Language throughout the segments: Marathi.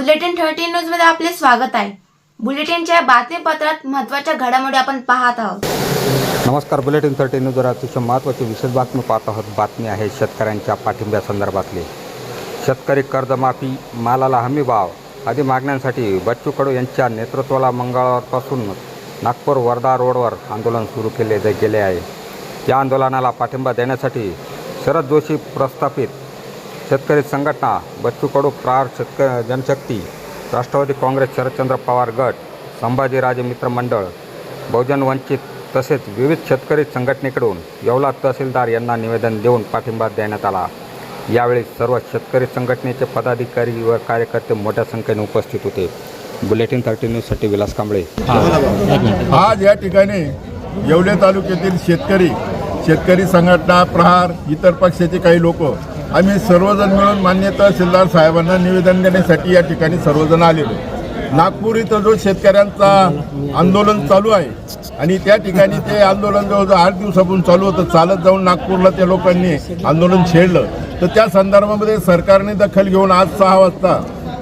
बुलेटिन थर्टी न्यूजमध्ये आपले स्वागत आहे. बुलेटिनच्या बातमीपत्रात महत्त्वाच्या घडामोडी आपण पाहत आहोत. नमस्कार बुलेटिन थर्टी न्यूज अतिशय महत्त्वाची विशेष बातमी पाहत आहोत. बातमी आहे शेतकऱ्यांच्या पाठिंब्या संदर्भातली. शेतकरी कर्जमाफी मालाला हमी भाव आदी मागण्यांसाठी बच्चू कडू यांच्या नेतृत्वाला मंगळवारपासून नागपूर वर्धा रोडवर आंदोलन सुरू केले गेले आहे. या आंदोलनाला पाठिंबा देण्यासाठी शरद जोशी प्रस्थापित शेतकरी संघटना बच्चू कडू प्रार शेतक जनशक्ती राष्ट्रवादी काँग्रेस शरदचंद्र पवार गट संभाजीराजे मित्र मंडळ बहुजन वंचित तसेच विविध शेतकरी संघटनेकडून येवला तहसीलदार यांना निवेदन देऊन पाठिंबा देण्यात आला. यावेळी सर्व शेतकरी संघटनेचे पदाधिकारी व कार्यकर्ते मोठ्या संख्येने उपस्थित होते. बुलेटिन थर्टी न्यूजसाठी विलास कांबळे. आज या ठिकाणी येवले तालुक्यातील शेतकरी शेतकरी संघटना प्रहार इतर पक्षाचे काही लोक आम्ही सर्वजण मिळून मान्य तहसीलदार साहेबांना निवेदन देण्यासाठी या ठिकाणी सर्वजण आलेलो नागपूर इथं जो शेतकऱ्यांचा आंदोलन चालू आहे आणि त्या ठिकाणी ते आंदोलन जवळजवळ आठ दिवसापासून चालू होतं. चालत जाऊन नागपूरला त्या लोकांनी आंदोलन छेडलं. तर त्या संदर्भामध्ये सरकारने दखल घेऊन आज सहा वाजता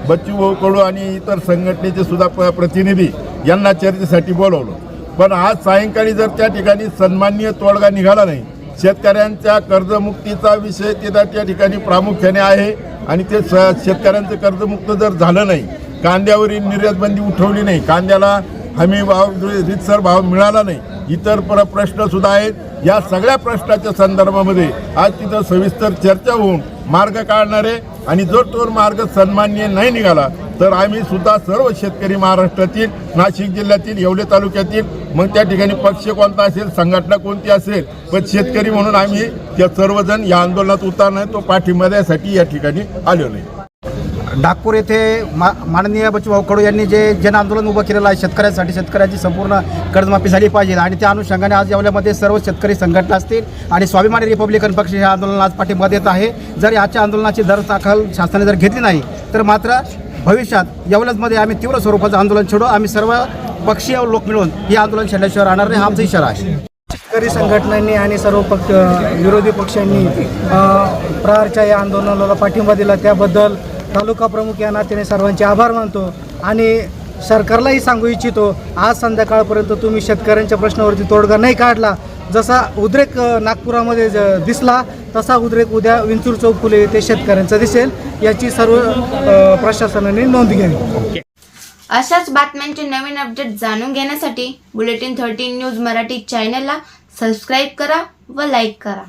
बच्चू भाऊ कडू आणि इतर संघटनेचे सुद्धा प- प्रतिनिधी यांना चर्चेसाठी बोलवलं. पण आज सायंकाळी जर त्या ठिकाणी सन्माननीय तोडगा निघाला नाही शेतकऱ्यांच्या कर्जमुक्तीचा विषय तिथं त्या ठिकाणी प्रामुख्याने आहे. आणि ते स शेतकऱ्यांचं कर्जमुक्त जर झालं नाही कांद्यावरील निर्यातबंदी उठवली नाही कांद्याला हमी भाव रितसर भाव मिळाला नाही इतर पर प्रश्नसुद्धा आहेत. या सगळ्या प्रश्नाच्या संदर्भामध्ये आज तिथं सविस्तर चर्चा होऊन मार्ग काढणारे आणि जर तो मार्ग सन्मान्य नाही निघाला तर आम्ही सुद्धा सर्व शेतकरी महाराष्ट्रातील नाशिक जिल्ह्यातील येवले तालुक्यातील मग त्या ठिकाणी पक्ष कोणता असेल संघटना कोणती असेल पण शेतकरी म्हणून आम्ही त्या सर्वजण या आंदोलनात उतरणं तो पाठिंबा द्यासाठी या ठिकाणी आलेलो आहे. नागपूर येथे मा माननीय बच्चूभाऊ कडू यांनी जे जन आंदोलन उभं केलेलं आहे शेतकऱ्यांसाठी शेतकऱ्याची संपूर्ण कर्जमाफी झाली पाहिजे. आणि त्या अनुषंगाने आज येवल्यामध्ये सर्व शेतकरी संघटना असतील आणि स्वाभिमानी रिपब्लिकन पक्ष या आंदोलनाला आज पाठिंबा देत आहे. जर याच्या आंदोलनाची दर दाखल शासनाने जर घेतली नाही तर मात्र भविष्यात येवल्यामध्ये आम्ही तीव्र स्वरूपाचं आंदोलन छेडू. आम्ही सर्व पक्षीय लोक मिळून हे आंदोलन छेडल्याशिवाय राहणार नाही. हा आमचा इशारा आहे. शेतकरी संघटनांनी आणि सर्व पक्ष विरोधी पक्षांनी प्रहारच्या या आंदोलनाला पाठिंबा दिला. त्याबद्दल तालुका प्रमुख या नात्याने सर्वांचे आभार मानतो आणि सरकारलाही सांगू इच्छितो आज संध्याकाळपर्यंत तुम्ही शेतकऱ्यांच्या प्रश्नावरती तोडगा नाही काढला जसा उद्रेक नागपुरामध्ये ज- दिसला तसा उद्रेक उद्या विंचूर चौक फुले येथे शेतकऱ्यांचा दिसेल. याची सर्व प्रशासनाने नोंद घ्यावी. अशाच बातम्यांचे नवीन अपडेट जाणून घेण्यासाठी बुलेटिन थर्टीन न्यूज मराठी चॅनलला सबस्क्राईब करा व लाईक करा.